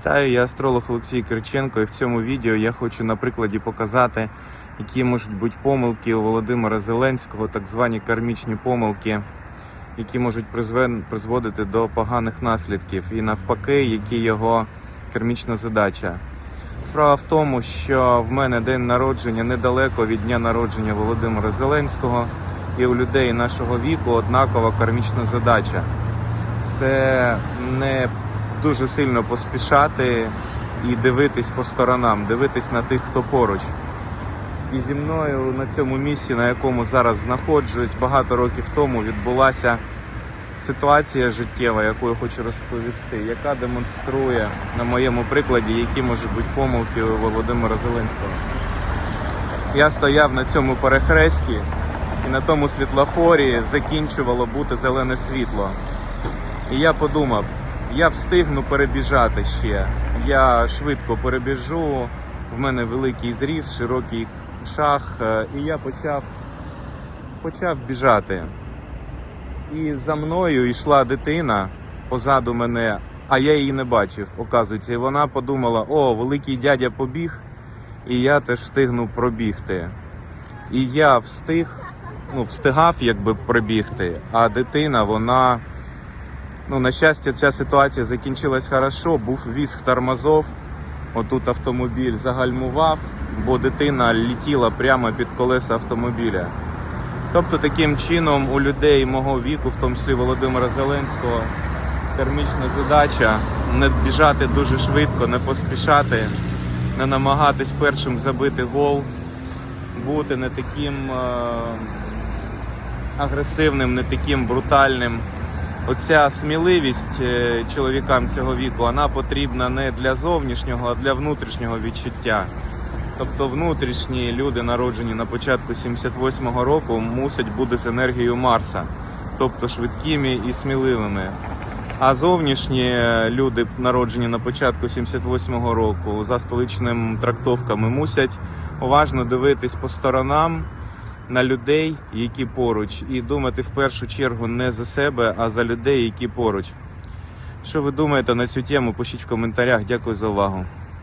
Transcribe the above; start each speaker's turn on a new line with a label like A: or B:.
A: Вітаю, я астролог Олексій Кириченко, і в цьому відео я хочу на прикладі показати, які можуть бути помилки у Володимира Зеленського, так звані кармічні помилки, які можуть призводити до поганих наслідків, і навпаки, які його кармічна задача. Справа в тому, що в мене день народження недалеко від дня народження Володимира Зеленського, і у людей нашого віку однакова кармічна задача. Це не дуже сильно поспішати і дивитись по сторонам, дивитись на тих, хто поруч. І зі мною на цьому місці, на якому зараз знаходжусь, багато років тому відбулася ситуація життєва, яку я хочу розповісти, яка демонструє на моєму прикладі, які можуть бути помилки у Володимира Зеленського. Я стояв на цьому перехресті, і на тому світлофорі закінчувало бути зелене світло. І я подумав, я встигну перебіжати ще. Я швидко перебіжу. В мене великий зріс, широкий шах, е, і я почав, почав біжати. І за мною йшла дитина позаду мене, а я її не бачив, оказується. І вона подумала: о, великий дядя побіг, і я теж встигну пробігти. І я встиг, ну, встигав якби пробігти, а дитина, вона. Ну, на щастя, ця ситуація закінчилась хорошо. Був візг тормозов. Отут автомобіль загальмував, бо дитина літіла прямо під колеса автомобіля. Тобто, таким чином, у людей мого віку, в тому числі Володимира Зеленського, термічна задача не біжати дуже швидко, не поспішати, не намагатись першим забити гол, бути не таким е- агресивним, не таким брутальним оця сміливість е, чоловікам цього віку, вона потрібна не для зовнішнього, а для внутрішнього відчуття. Тобто внутрішні люди, народжені на початку 78-го року, мусять бути з енергією Марса, тобто швидкими і сміливими. А зовнішні е, люди, народжені на початку 78-го року, за столичними трактовками, мусять уважно дивитись по сторонам на людей, які поруч, і думати в першу чергу не за себе, а за людей, які поруч. Що ви думаєте на цю тему? Пишіть в коментарях. Дякую за увагу.